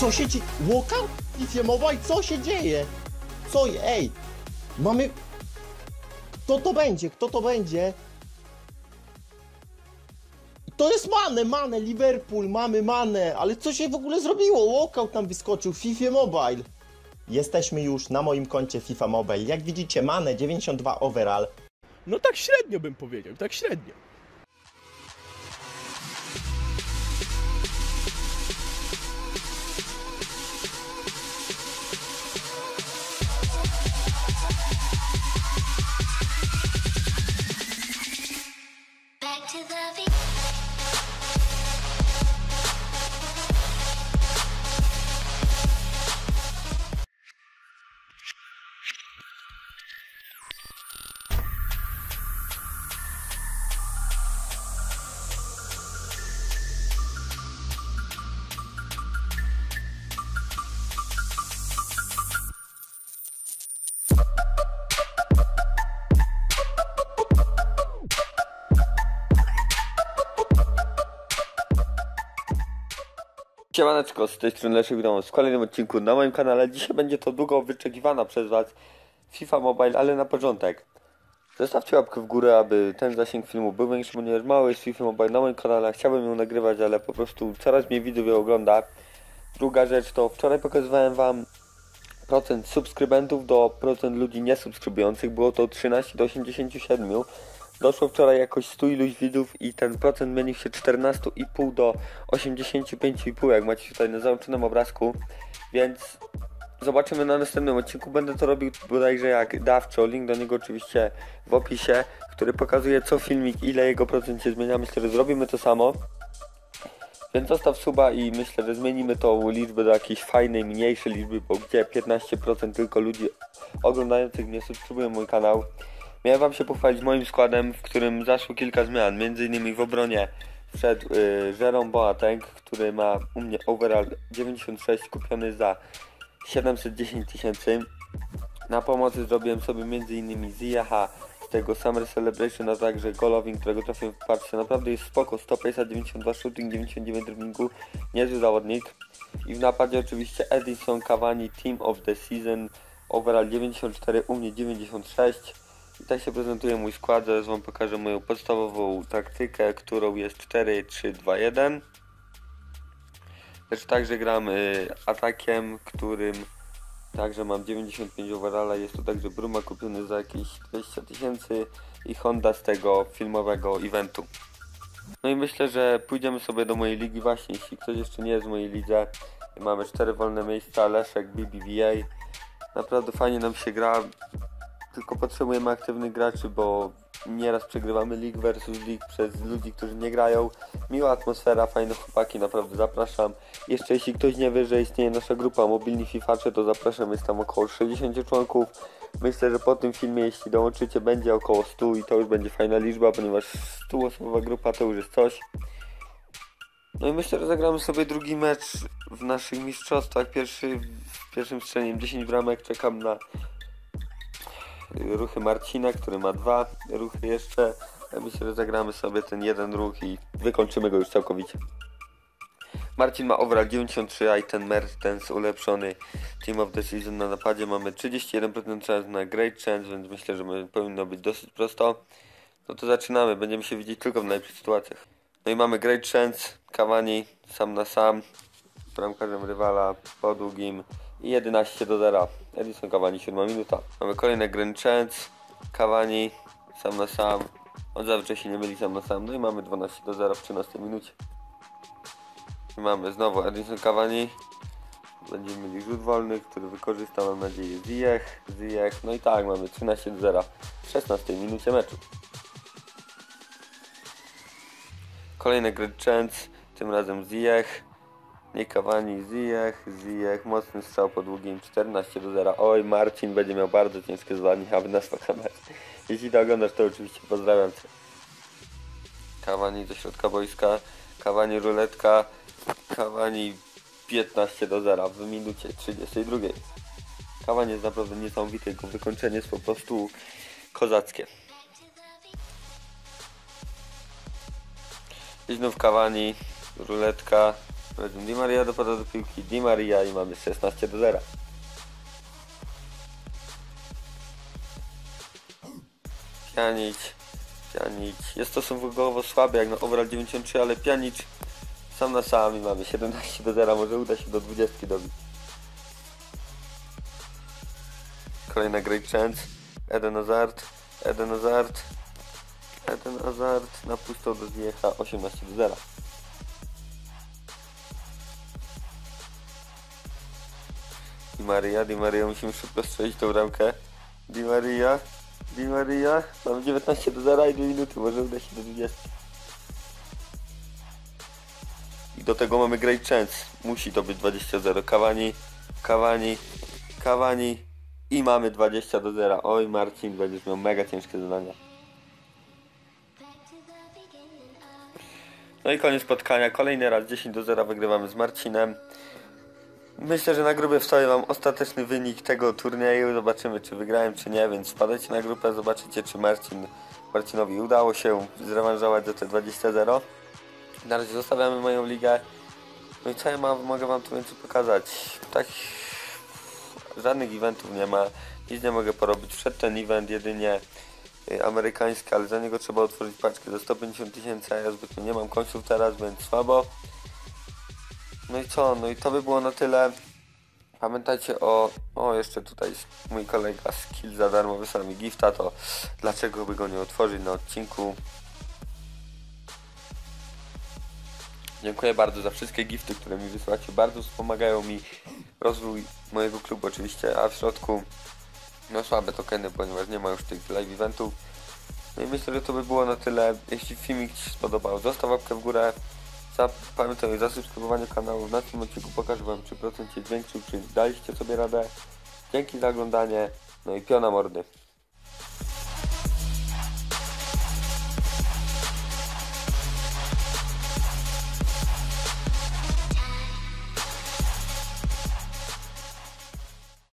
Co się dzieje? Walkout? Fifie Mobile? Co się dzieje? Co? Ej! Mamy... Kto to będzie? Kto to będzie? To jest Mane, Mane, Liverpool, mamy Mane, ale co się w ogóle zrobiło? Walkout nam wyskoczył, FIFA Mobile. Jesteśmy już na moim koncie FIFA Mobile. Jak widzicie, Mane 92 overall. No tak średnio bym powiedział, tak średnio. Siemaneczko, z tej strony Leszek Widomo w kolejnym odcinku na moim kanale. Dzisiaj będzie to długo wyczekiwana przez Was FIFA Mobile, ale na początek zostawcie łapkę w górę, aby ten zasięg filmu był większy, ponieważ mały jest FIFA Mobile na moim kanale. Chciałbym ją nagrywać, ale po prostu coraz mniej widzów ją ogląda. Druga rzecz to wczoraj pokazywałem Wam procent subskrybentów do procent ludzi niesubskrybujących. Było to 13 do 87. Doszło wczoraj jakoś 100 iluś widzów i ten procent zmienił się 14,5 do 85,5 jak macie tutaj na załączonym obrazku. Więc zobaczymy na następnym odcinku. Będę to robił bodajże jak dawczo. Link do niego oczywiście w opisie, który pokazuje co filmik, ile jego procent się zmienia. Myślę, że zrobimy to samo. Więc zostaw suba i myślę, że zmienimy tą liczbę do jakiejś fajnej, mniejszej liczby, bo gdzie 15% tylko ludzi oglądających nie subskrybują mój kanał. Miałem wam się pochwalić moim składem, w którym zaszło kilka zmian, między innymi w obronie wszedł y, Jerome Boateng, który ma u mnie overall 96 kupiony za 710 tysięcy. Na pomocy zrobiłem sobie innymi Ziyaha z tego Summer Celebration, a także Golovin, którego trafiłem w parcie. Naprawdę jest spoko, 192 shooting, 99 driblingu, niezły zawodnik. I w napadzie oczywiście Edison Cavani Team of the Season, overall 94, u mnie 96. Tak się prezentuje mój skład, zaraz wam pokażę moją podstawową taktykę, którą jest 4-3-2-1. Też także gram y, atakiem, którym także mam 95 overalla, jest to także Bruma kupiony za jakieś 20 tysięcy i Honda z tego filmowego eventu. No i myślę, że pójdziemy sobie do mojej ligi właśnie, jeśli ktoś jeszcze nie jest w mojej lidze. Mamy 4 wolne miejsca, Leszek, BBVA. Naprawdę fajnie nam się gra, tylko potrzebujemy aktywnych graczy, bo nieraz przegrywamy League versus League przez ludzi, którzy nie grają. Miła atmosfera, fajne chłopaki, naprawdę zapraszam. Jeszcze jeśli ktoś nie wie, że istnieje nasza grupa Mobilni Fifacze, to zapraszam, jest tam około 60 członków. Myślę, że po tym filmie, jeśli dołączycie, będzie około 100 i to już będzie fajna liczba, ponieważ 100 osobowa grupa to już jest coś. No i myślę, że zagramy sobie drugi mecz w naszych mistrzostwach. Pierwszy, w pierwszym strzeleniem 10 bramek, czekam na ruchy Marcina, który ma dwa ruchy jeszcze. Myślę, że zagramy sobie ten jeden ruch i wykończymy go już całkowicie. Marcin ma overall 93, a i ten Mertens ulepszony Team of the Season na napadzie. Mamy 31% szans na Great Chance, więc myślę, że powinno być dosyć prosto. No to zaczynamy, będziemy się widzieć tylko w najlepszych sytuacjach. No i mamy Great Chance, Cavani sam na sam, bramkarzem rywala po długim i 11 do 0. Edison Cavani 7 minuta. Mamy kolejne Grand Chance, Cavani sam na sam. On zawsze się nie myli sam na sam. No i mamy 12 do 0 w 13 minucie. I mamy znowu Edison Cavani. Będziemy mieli rzut wolny, który wykorzysta mam nadzieję Ziyech, Ziyech. No i tak, mamy 13 do 0 w 16 minucie meczu. Kolejny Chance, tym razem Ziyech. Nie Cavani, Ziyech, Ziyech, mocny strzał po długim 14 do 0. Oj, Marcin będzie miał bardzo ciężkie zadanie, aby nas pokonać. Jeśli to oglądasz, to oczywiście pozdrawiam Cię. Cavani do środka boiska, Cavani ruletka, Cavani 15 do 0 w minucie 32. Cavani jest naprawdę niesamowity, jego wykończenie jest po prostu kozackie. I znów Cavani, ruletka, Di Maria dopada do piłki, Di Maria i mamy 16 do 0. Pjanic, Pjanic. Jest stosunkowo słaby jak na overall 93, ale Pjanic sam na sam i mamy 17 do 0. Może uda się do 20 dobić. Kolejna great chance. Eden Hazard, Eden Hazard, Eden Hazard na pustą do Ziecha 18 do 0. Maria, Di Maria musimy szybko strzelić tą bramkę. Di Maria, Di Maria, mamy 19 do 0 i 2 minuty, może uda się do 20. I do tego mamy great chance. Musi to być 20 do 0. Cavani, Cavani, Cavani i mamy 20 do 0. Oj Marcin, będziesz miał mega ciężkie zadania. No i koniec spotkania. Kolejny raz 10 do 0 wygrywamy z Marcinem. Myślę, że na grupie wstawię wam ostateczny wynik tego turnieju. Zobaczymy czy wygrałem czy nie, więc wpadajcie na grupę, zobaczycie czy Marcin, Marcinowi udało się zrewanżować za te 20-0. Na razie zostawiamy moją ligę. No i co ja mam, mogę wam tu więcej pokazać? Tak, żadnych eventów nie ma, nic nie mogę porobić. Przed ten event jedynie y, amerykański, ale za niego trzeba otworzyć paczkę za 150 tysięcy, a ja zbytnio nie mam końców teraz, więc słabo. No i co? No i to by było na tyle. Pamiętajcie o... O, jeszcze tutaj mój kolega Skill za darmo wysłał mi gifta, to dlaczego by go nie otworzyć na odcinku? Dziękuję bardzo za wszystkie gifty, które mi wysyłacie. Bardzo wspomagają mi rozwój mojego klubu oczywiście, a w środku no słabe tokeny, ponieważ nie ma już tych live eventów. No i myślę, że to by było na tyle. Jeśli filmik Ci się spodobał, zostaw łapkę w górę. Za, pamiętaj zasubskrybowaniu kanału. W następnym odcinku pokażę Wam, czy procent się zwiększył, czy daliście sobie radę. Dzięki za oglądanie. No i piona mordy.